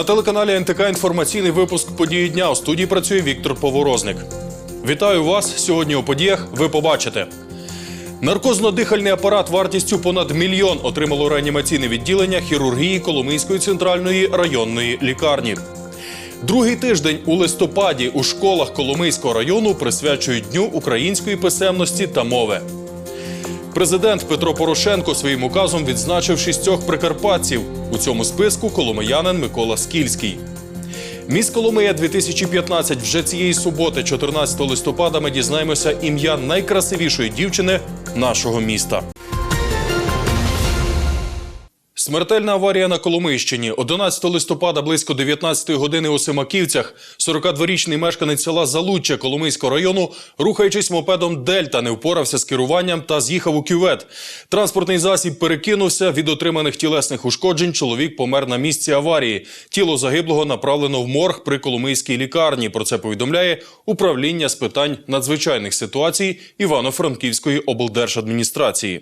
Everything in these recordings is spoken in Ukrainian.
На телеканалі НТК інформаційний випуск події дня. У студії працює Віктор Поворозник. Вітаю вас. Сьогодні у подіях ви побачите. Наркозно-дихальний апарат вартістю понад мільйон отримало реанімаційне відділення хірургії Коломийської центральної районної лікарні. Другий тиждень у листопаді у школах Коломийського району присвячують Дню української писемності та мови. Президент Петро Порошенко своїм указом відзначив шістьох прикарпатців. У цьому списку коломиянин Микола Скільський. Міс Коломия 2015 вже цієї суботи, 14 листопада, ми дізнаємося ім'я найкрасивішої дівчини нашого міста. Смертельна аварія на Коломийщині. 11 листопада близько 19 години у Симаківцях 42-річний мешканець села Залуччя Коломийського району, рухаючись мопедом Дельта, не впорався з керуванням та з'їхав у кювет. Транспортний засіб перекинувся. Від отриманих тілесних ушкоджень чоловік помер на місці аварії. Тіло загиблого направлено в морг при Коломийській лікарні. Про це повідомляє управління з питань надзвичайних ситуацій Івано-Франківської облдержадміністрації.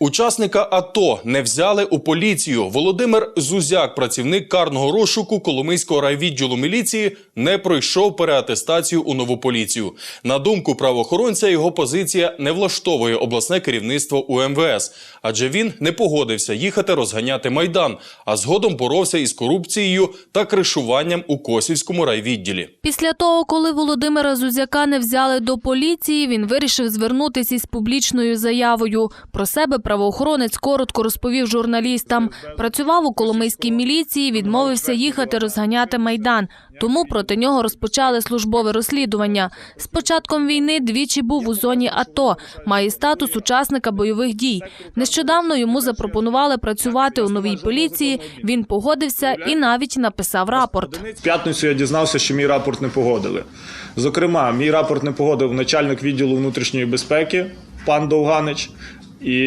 Учасника АТО не взяли у поліцію. Володимир Зузяк, працівник карного розшуку Коломийського райвідділу міліції, не пройшов переатестацію у нову поліцію. На думку правоохоронця, його позиція не влаштовує обласне керівництво УМВС, адже він не погодився їхати розганяти майдан, а згодом боровся із корупцією та кришуванням у Косівському райвідділі. Після того, коли Володимира Зузяка не взяли до поліції, він вирішив звернутися із публічною заявою. Про себе правоохоронець коротко розповів журналістам. Працював у Коломийській міліції, відмовився їхати розганяти майдан. Тому проти нього розпочали службове розслідування. З початком війни двічі був у зоні АТО, має статус учасника бойових дій. Нещодавно йому запропонували працювати у новій поліції. Він погодився і навіть написав рапорт. В п'ятницю я дізнався, що мій рапорт не погодили. Зокрема, мій рапорт не погодив начальник відділу внутрішньої безпеки пан Довганич і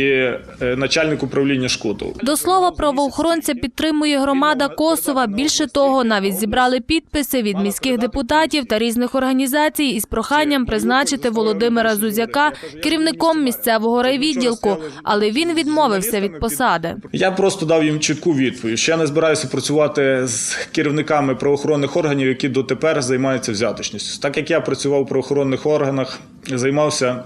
е, начальник управління Шкутов. До слова, правоохоронця підтримує громада Косова. Більше того, навіть зібрали підписи від міських депутатів та різних організацій із проханням призначити Володимира Зузяка керівником місцевого райвідділку, але він відмовився від посади. Я просто дав їм чітку відповідь. що я не збираюся працювати з керівниками правоохоронних органів, які дотепер займаються взяточністю. Так як я працював у правоохоронних органах, займався.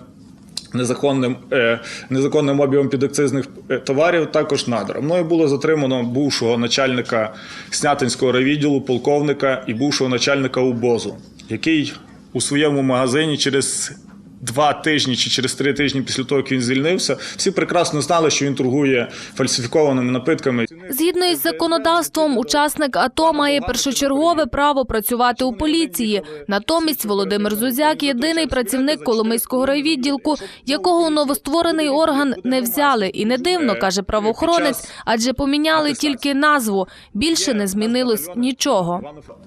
Незаконним е, незаконним обігом підакцизних е, товарів також надра. Мною було затримано бувшого начальника Снятинського райвідділу, полковника і бувшого начальника УБОЗу, який у своєму магазині через два тижні чи через три тижні після того, як він звільнився, всі прекрасно знали, що він торгує фальсифікованими напитками. Згідно із законодавством, учасник АТО має першочергове право працювати у поліції. Натомість Володимир Зузяк єдиний працівник Коломийського райвідділку, якого у новостворений орган не взяли. І не дивно, каже правоохоронець, адже поміняли тільки назву. Більше не змінилось нічого.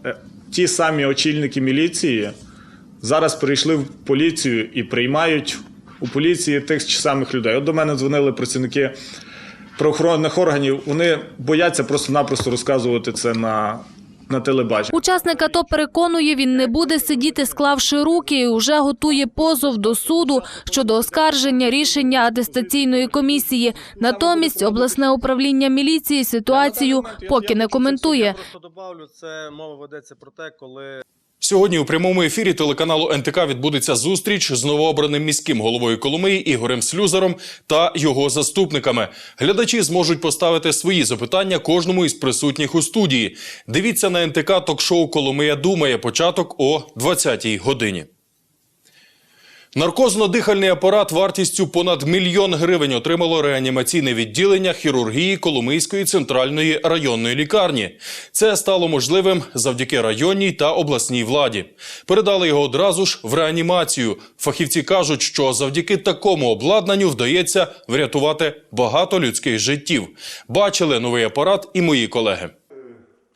Е, Ті самі очільники міліції зараз перейшли в поліцію і приймають у поліції тих ж самих людей. От до мене дзвонили працівники правоохоронних органів. Вони бояться просто-напросто розказувати це на, на телебаченні. Учасник АТО переконує, він не буде сидіти, склавши руки, і вже готує позов до суду щодо оскарження рішення атестаційної комісії. Натомість обласне управління міліції ситуацію поки не коментує. Просто добавлю, це мова ведеться про те, коли Сьогодні у прямому ефірі телеканалу НТК відбудеться зустріч з новообраним міським головою Коломиї Ігорем Слюзаром та його заступниками. Глядачі зможуть поставити свої запитання кожному із присутніх у студії. Дивіться на НТК ток-шоу Коломия думає. Початок о 20-й годині. Наркозно-дихальний апарат вартістю понад мільйон гривень отримало реанімаційне відділення хірургії Коломийської центральної районної лікарні. Це стало можливим завдяки районній та обласній владі. Передали його одразу ж в реанімацію. Фахівці кажуть, що завдяки такому обладнанню вдається врятувати багато людських життів. Бачили новий апарат і мої колеги.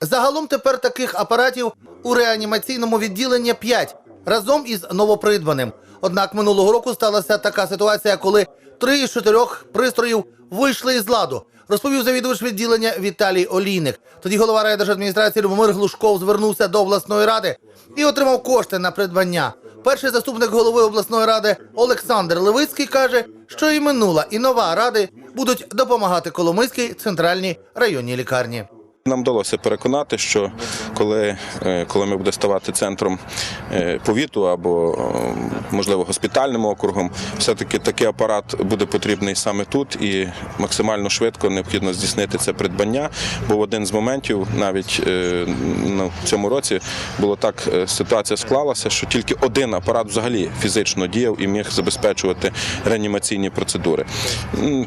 Загалом тепер таких апаратів у реанімаційному відділенні 5 разом із новопридбаним. Однак минулого року сталася така ситуація, коли три із чотирьох пристроїв вийшли із ладу. Розповів завідувач відділення Віталій Олійник. Тоді голова райдержадміністрації Любомир Глушков звернувся до обласної ради і отримав кошти на придбання. Перший заступник голови обласної ради Олександр Левицький каже, що і минула, і нова ради будуть допомагати Коломийській центральній районній лікарні. Нам вдалося переконати, що коли, е, коли ми буде ставати центром е, повіту або е, можливо госпітальним округом, все-таки такий апарат буде потрібний саме тут і максимально швидко необхідно здійснити це придбання. Бо в один з моментів, навіть ну, в цьому році, було так ситуація склалася, що тільки один апарат взагалі фізично діяв і міг забезпечувати реанімаційні процедури.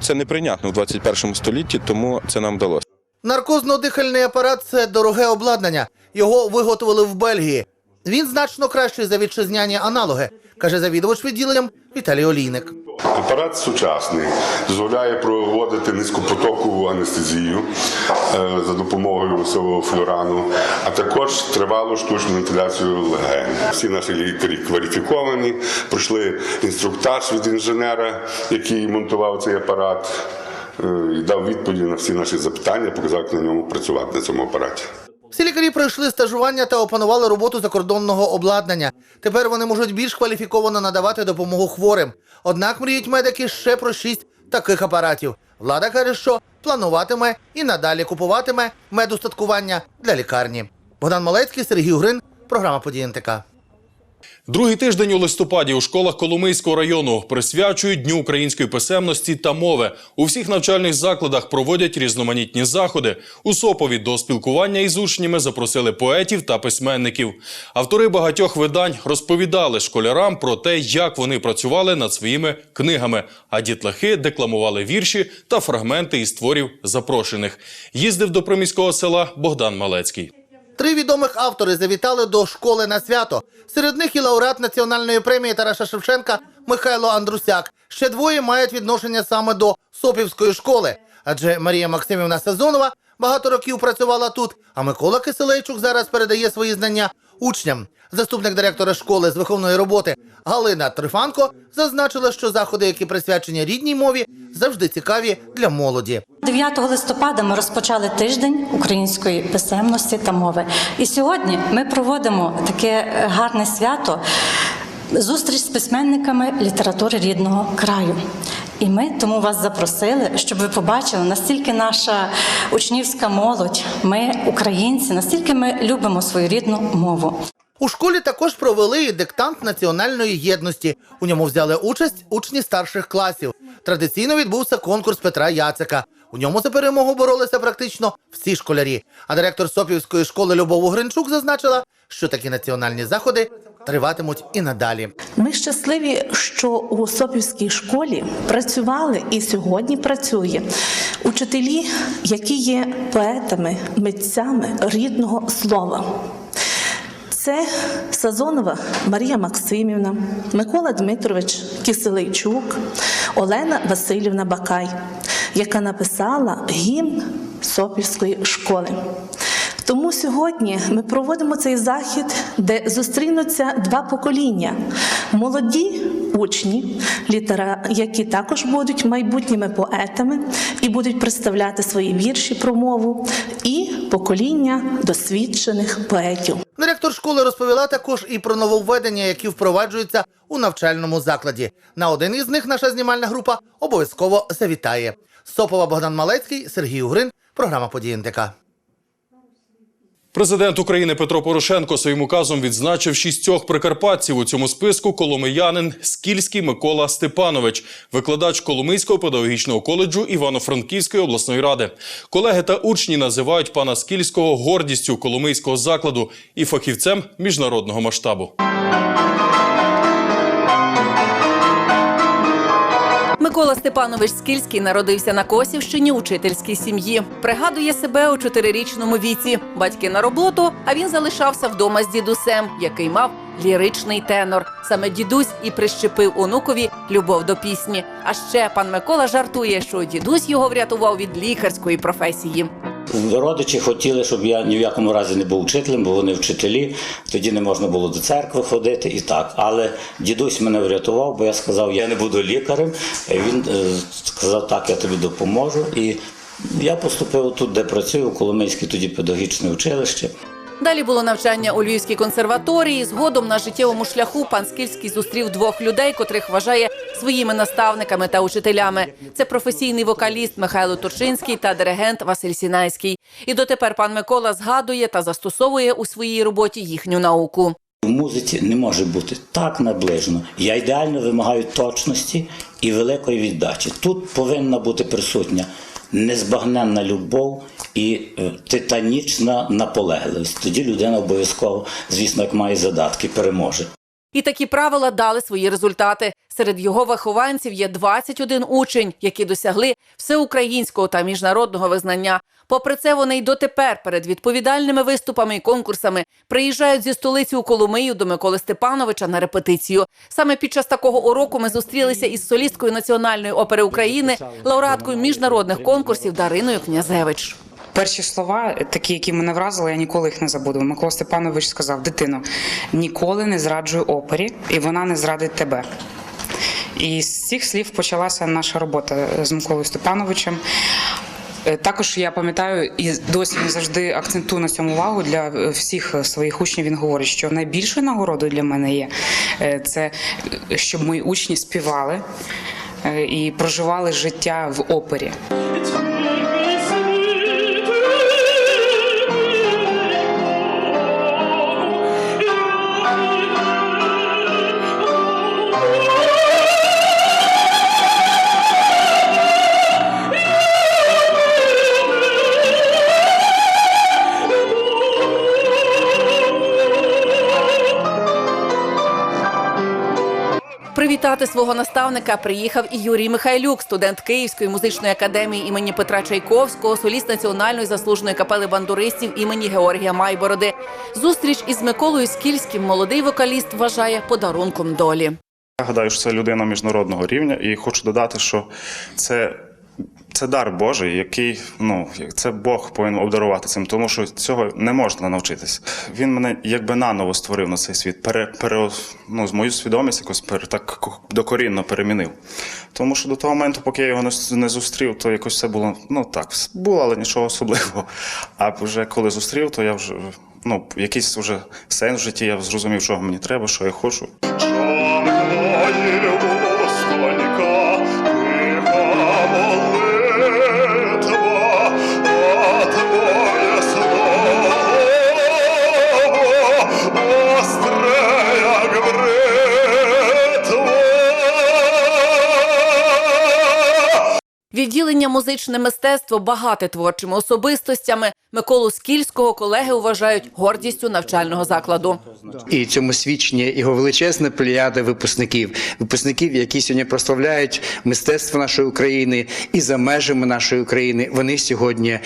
Це неприйнятно в 21 столітті, тому це нам вдалося. Наркозно-дихальний апарат це дороге обладнання. Його виготовили в Бельгії. Він значно кращий за вітчизняні аналоги, каже завідувач відділенням Віталій Олійник. Апарат сучасний дозволяє проводити низькопотокову анестезію е, за допомогою цього флюрану, а також тривалу штучну вентиляцію легень. Всі наші лікарі кваліфіковані, пройшли інструктаж від інженера, який монтував цей апарат, і дав відповіді на всі наші запитання, показав, як на ньому працювати на цьому апараті. Всі лікарі пройшли стажування та опанували роботу закордонного обладнання. Тепер вони можуть більш кваліфіковано надавати допомогу хворим. Однак мріють медики ще про шість таких апаратів. Влада каже, що плануватиме і надалі купуватиме медустаткування для лікарні. Богдан Малецький, Сергій Грин, програма «Події НТК». Другий тиждень у листопаді у школах Коломийського району присвячують Дню української писемності та мови. У всіх навчальних закладах проводять різноманітні заходи. У Сопові до спілкування із учнями запросили поетів та письменників. Автори багатьох видань розповідали школярам про те, як вони працювали над своїми книгами. А дітлахи декламували вірші та фрагменти із творів запрошених. Їздив до приміського села Богдан Малецький. Три відомих автори завітали до школи на свято. Серед них і лауреат національної премії Тараса Шевченка Михайло Андрусяк. Ще двоє мають відношення саме до Сопівської школи. Адже Марія Максимівна Сезонова багато років працювала тут, а Микола Киселейчук зараз передає свої знання учням. Заступник директора школи з виховної роботи Галина Трифанко зазначила, що заходи, які присвячені рідній мові, завжди цікаві для молоді. 9 листопада ми розпочали тиждень української писемності та мови. І сьогодні ми проводимо таке гарне свято. Зустріч з письменниками літератури рідного краю. І ми тому вас запросили, щоб ви побачили, настільки наша учнівська молодь, ми українці, настільки ми любимо свою рідну мову. У школі також провели диктант національної єдності. У ньому взяли участь учні старших класів. Традиційно відбувся конкурс Петра Яцика. У ньому за перемогу боролися практично всі школярі. А директор Сопівської школи Любов Угринчук зазначила, що такі національні заходи триватимуть і надалі. Ми щасливі, що у Сопівській школі працювали і сьогодні працює учителі, які є поетами, митцями рідного слова. Це Сазонова Марія Максимівна, Микола Дмитрович Киселейчук, Олена Васильівна Бакай, яка написала гімн Сопівської школи. Тому сьогодні ми проводимо цей захід, де зустрінуться два покоління: молоді учні, літера, які також будуть майбутніми поетами і будуть представляти свої вірші про мову, і покоління досвідчених поетів. Директор школи розповіла також і про нововведення, які впроваджуються у навчальному закладі. На один із них наша знімальна група обов'язково завітає. Сопова Богдан Малецький, Сергій Угрин, програма «Події НТК». Президент України Петро Порошенко своїм указом відзначив шістьох прикарпатців у цьому списку коломиянин Скільський Микола Степанович, викладач Коломийського педагогічного коледжу Івано-Франківської обласної ради. Колеги та учні називають пана Скільського гордістю коломийського закладу і фахівцем міжнародного масштабу. Микола Степанович Скільський народився на Косівщині у учительській сім'ї. Пригадує себе у чотирирічному віці. Батьки на роботу, а він залишався вдома з дідусем, який мав ліричний тенор. Саме дідусь і прищепив онукові любов до пісні. А ще пан Микола жартує, що дідусь його врятував від лікарської професії. Родичі хотіли, щоб я ні в якому разі не був вчителем, бо вони вчителі. Тоді не можна було до церкви ходити і так. Але дідусь мене врятував, бо я сказав, я не буду лікарем. Він е, сказав, так, я тобі допоможу. І я поступив тут, де працюю, у Коломийське тоді педагогічне училище. Далі було навчання у Львівській консерваторії. Згодом на життєвому шляху пан Скільський зустрів двох людей, котрих вважає своїми наставниками та учителями. Це професійний вокаліст Михайло Турчинський та диригент Василь Сінайський. І дотепер пан Микола згадує та застосовує у своїй роботі їхню науку. В музиці не може бути так наближено. Я ідеально вимагаю точності і великої віддачі. Тут повинна бути присутня незбагненна любов і е, титанічна наполегливість. Тоді людина обов'язково, звісно, як має задатки, переможе. І такі правила дали свої результати. Серед його вихованців є 21 учень, які досягли всеукраїнського та міжнародного визнання. Попри це, вони й дотепер перед відповідальними виступами і конкурсами приїжджають зі столиці у Коломию до Миколи Степановича на репетицію. Саме під час такого уроку ми зустрілися із солісткою Національної опери України, лауреаткою міжнародних конкурсів Дариною Князевич. Перші слова, такі, які мене вразили, я ніколи їх не забуду. Микола Степанович сказав: дитино, ніколи не зраджуй опері, і вона не зрадить тебе. І з цих слів почалася наша робота з Миколою Степановичем. Е, Також я пам'ятаю і досі не завжди акцентую на цьому увагу для е, всіх своїх учнів. Він говорить, що найбільшою нагородою для мене є е, це щоб мої учні співали і проживали життя в опері. Привітати свого наставника приїхав і Юрій Михайлюк, студент Київської музичної академії імені Петра Чайковського, соліст національної заслуженої капели бандуристів імені Георгія Майбороди. Зустріч із Миколою Скільським молодий вокаліст вважає подарунком долі. Я гадаю, що це людина міжнародного рівня, і хочу додати, що це. Це дар Божий, який ну це Бог повинен обдарувати цим, тому що цього не можна навчитись. Він мене якби наново створив на цей світ, пере, пере ну, з мою свідомість якось пере, так докорінно перемінив. Тому що до того моменту, поки я його не, зустрів, то якось все було ну так, було, але нічого особливого. А вже коли зустрів, то я вже ну якийсь вже сенс в житті, я зрозумів, чого мені треба, що я хочу. Відділення музичне мистецтво багате творчими особистостями. Миколу Скільського колеги вважають гордістю навчального закладу. І цьому свідчення його величезна плеяда випускників, випускників, які сьогодні прославляють мистецтво нашої України і за межами нашої України. Вони сьогодні е,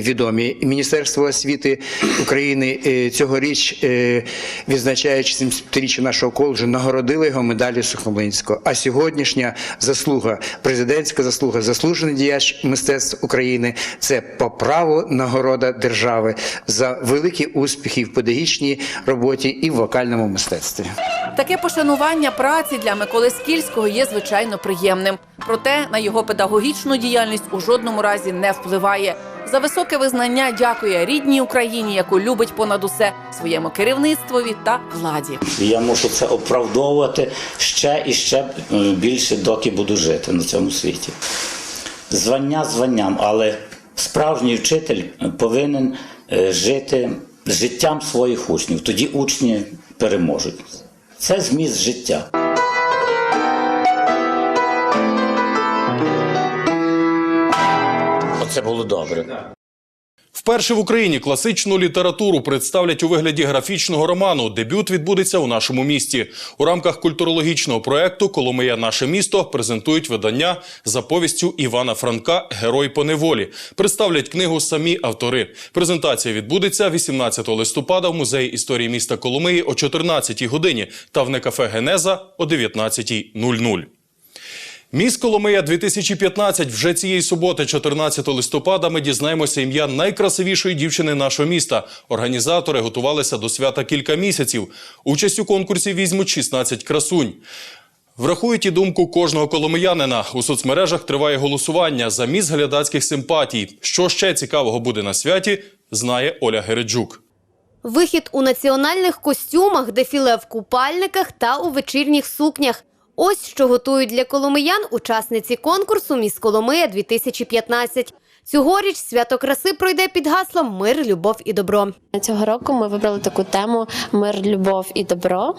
відомі. Міністерство освіти України е, цьогоріч, е, відзначаючи 70-річчя нашого коледжу, нагородили його медаллю Сухомлинського. А сьогоднішня заслуга, президентська заслуга, заслужений діяч мистецтв України це по праву нагорода держави за великі успіхи в педагогічній роботі і в вокальному мистецтві. Таке пошанування праці для Миколи Скільського є звичайно приємним. Проте на його педагогічну діяльність у жодному разі не впливає. За високе визнання дякує рідній Україні, яку любить понад усе своєму керівництвові та владі. Я мушу це оправдовувати ще і ще е, більше, доки буду жити на цьому світі. Звання званням, але справжній вчитель повинен е, жити життям своїх учнів. Тоді учні переможуть. Це зміст життя. Оце було добре. Вперше в Україні класичну літературу представлять у вигляді графічного роману. Дебют відбудеться у нашому місті. У рамках культурологічного проекту Коломия наше місто презентують видання за повістю Івана Франка Герой по неволі. Представлять книгу самі автори. Презентація відбудеться 18 листопада в музеї історії міста Коломиї о 14 годині та в некафе Генеза о 19.00. Міс Коломия 2015 вже цієї суботи, 14 листопада, ми дізнаємося ім'я найкрасивішої дівчини нашого міста. Організатори готувалися до свята кілька місяців. Участь у конкурсі візьмуть 16 красунь. Врахують і думку кожного коломиянина. У соцмережах триває голосування за міс глядацьких симпатій. Що ще цікавого буде на святі, знає Оля Гереджук. Вихід у національних костюмах, дефіле в купальниках та у вечірніх сукнях. Ось що готують для коломиян учасниці конкурсу «Міс Коломия 2015». Цьогоріч свято краси пройде під гаслом Мир, любов і добро. Цього року ми вибрали таку тему Мир, любов і добро.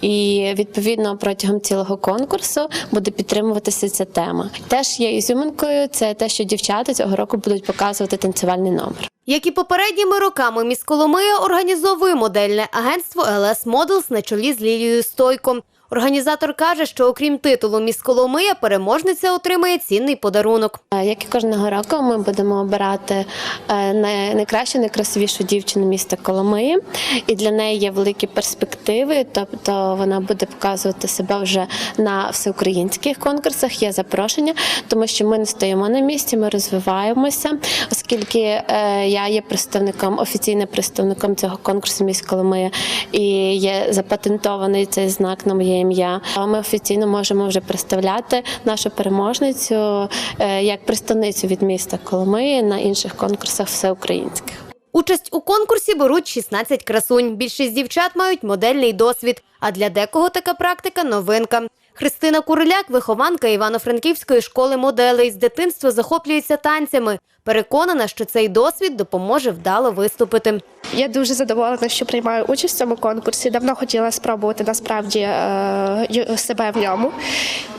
І відповідно протягом цілого конкурсу буде підтримуватися ця тема. Теж є ізюминкою, це те, що дівчата цього року будуть показувати танцювальний номер. Як і попередніми роками, міс Коломия організовує модельне агентство LS Models на чолі з Лілією Стойко. Організатор каже, що окрім титулу міс Коломия, переможниця отримає цінний подарунок. Е, Як і кожного року, ми будемо обирати е, найкращу, найкрасивішу дівчину міста Коломиї, і для неї є великі перспективи. Тобто вона буде показувати себе вже на всеукраїнських конкурсах. Є запрошення, тому що ми не стоїмо на місці, ми розвиваємося, оскільки е, я є представником, офіційним представником цього конкурсу міс Коломия, і є запатентований цей знак на моє ім'я. А Ми офіційно можемо вже представляти нашу переможницю е, як представницю від міста Коломиї на інших конкурсах всеукраїнських. Участь у конкурсі беруть 16 красунь. Більшість дівчат мають модельний досвід, а для декого така практика новинка. Христина Куриляк, вихованка Івано-Франківської школи моделей, з дитинства захоплюється танцями. Переконана, що цей досвід допоможе вдало виступити. Я дуже задоволена, що приймаю участь в цьому конкурсі. Давно хотіла спробувати насправді е, себе в ньому.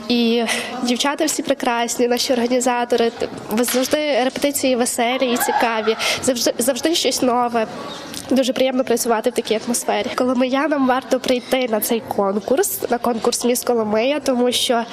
І дівчата всі прекрасні, наші організатори. Завжди репетиції веселі і цікаві, завжди, завжди щось нове. Дуже приємно працювати в такій атмосфері. Коломиянам варто прийти на цей конкурс, на конкурс Міс Коломия, тому що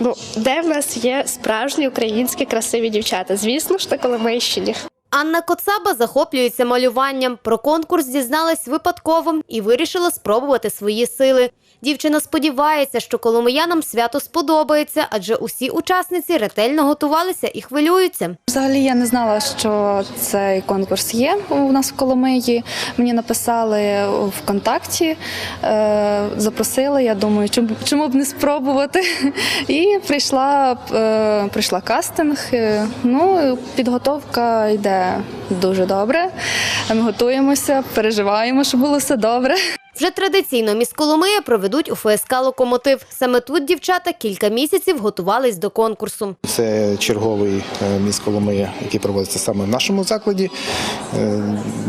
ну де в нас є справжні українські красиві дівчата? Звісно ж, на Коломийщині. Анна Коцаба захоплюється малюванням. Про конкурс дізналась випадково і вирішила спробувати свої сили. Дівчина сподівається, що коломиянам свято сподобається, адже усі учасниці ретельно готувалися і хвилюються. Взагалі я не знала, що цей конкурс є у нас в Коломиї. Мені написали ВКонтакті, е, запросили. Я думаю, чому, б не спробувати. І прийшла, е, прийшла кастинг. Е, Ну, підготовка йде дуже добре. Ми готуємося, переживаємо, щоб було все добре. Вже традиційно міс Коломия проведуть у ФСК «Локомотив». Саме тут дівчата кілька місяців готувались до конкурсу. Це черговий е, міс Коломия, який проводиться саме в нашому закладі. Е,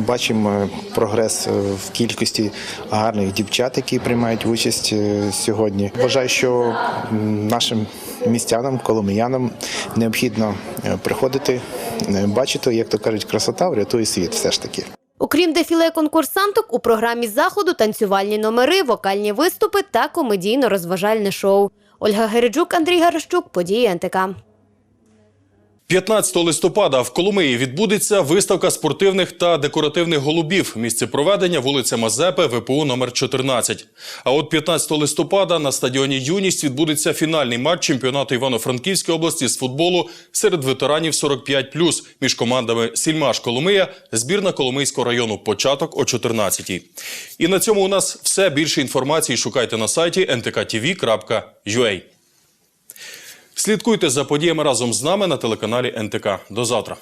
Бачимо прогрес е, в кількості гарних дівчат, які приймають участь сьогодні. Вважаю, що нашим містянам, коломиянам необхідно приходити, бачити, як то кажуть, красота врятує світ все ж таки. Окрім дефіле конкурсанток, у програмі заходу танцювальні номери, вокальні виступи та комедійно-розважальне шоу. Ольга Гереджук, Андрій Гарощук, події НТК. 15 листопада в Коломиї відбудеться виставка спортивних та декоративних голубів. Місце проведення вулиця Мазепи, ВПУ номер 14. А от 15 листопада на стадіоні Юність відбудеться фінальний матч чемпіонату Івано-Франківської області з футболу серед ветеранів 45+, між командами Сільмаш Коломия, збірна Коломийського району. Початок о 14 І на цьому у нас все. Більше інформації шукайте на сайті ntkTV.ua. Слідкуйте за подіями разом з нами на телеканалі НТК. До завтра.